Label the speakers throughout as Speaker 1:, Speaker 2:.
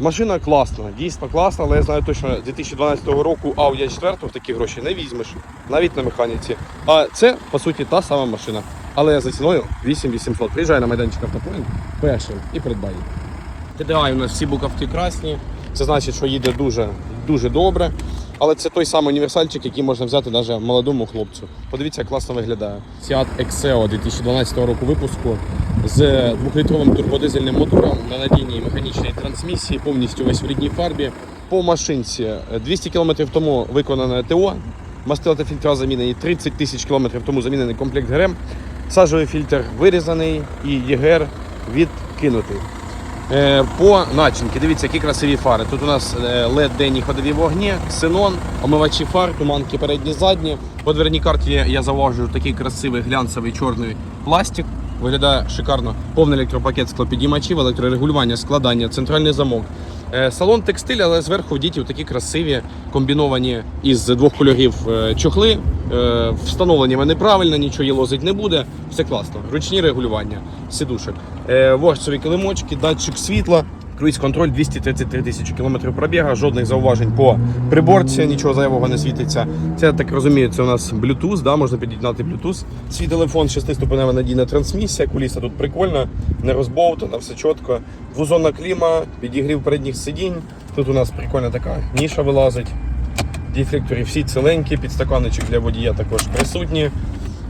Speaker 1: Машина класна, дійсно класна, але я знаю точно 2012 року Audi 4 в такі гроші не візьмеш, навіть на механіці. А це, по суті, та сама машина. Але я за ціною 8800. Приїжджай на майданчик автопоїн першим і придбай. TDI у нас всі буковки красні. Це значить, що їде дуже, дуже добре. Але це той самий універсальчик, який можна взяти навіть молодому хлопцю. Подивіться, як класно виглядає. Seat Exeo 2012 року випуску з двохлітровим турбодизельним мотором на надійній механічній трансмісії, повністю весь в рідній фарбі. По машинці е, 200 км тому виконане ТО. Мастила та фільтра замінені 30 тисяч км тому замінений комплект ГРМ. Сажовий фільтр вирізаний і ЄГР відкинутий. Е, По начинки, дивіться, які красиві фари. Тут у нас е, led денні ходові вогні, ксенон, омивачі фар, туманки передні, задні. По дверній карті я завожу такий красивий глянцевий чорний пластик. Виглядає шикарно. Повний електропакет склопідіймачів, електрорегулювання, складання, центральний замок. Е, Салон текстиль, але зверху вдіті такі красиві комбіновані із двох кольорів е, чохли. Е, Встановлені вони правильно, нічого їлозить не буде. Все класно. Ручні регулювання, сидушок. Е, Вожцеві килимочки, датчик світла. Круїз контроль 233 тисячі кілометрів пробіга, жодних зауважень по приборці, нічого зайвого не світиться. Це так розумію, це у нас Bluetooth, да, можна під'єднати Bluetooth. Свій телефон, 6-ступенева надійна трансмісія, куліса тут прикольна, не розбовтана, все чітко. Двозонна кліма, підігрів передніх сидінь. Тут у нас прикольна така ніша вилазить. Дефлектори всі ціленькі, підстаканничок для водія також присутні.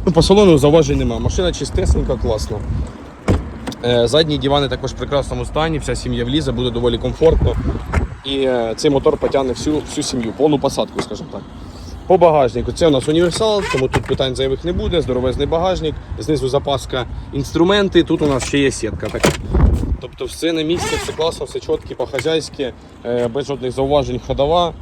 Speaker 1: Ну, по салону зауважень немає. Машина чистесенька, класна. Е, Задні дивани також в прекрасному стані, вся сім'я влізе, буде доволі комфортно. І е, цей мотор потягне всю, всю сім'ю, повну посадку, скажімо так. По багажнику це у нас універсал, тому тут питань зайвих не буде, здоровезний багажник, знизу запаска інструменти, тут у нас ще є сітка така. Тобто все на місці, все класно, все чітко, по-хазяйськи, е, без жодних зауважень ходова.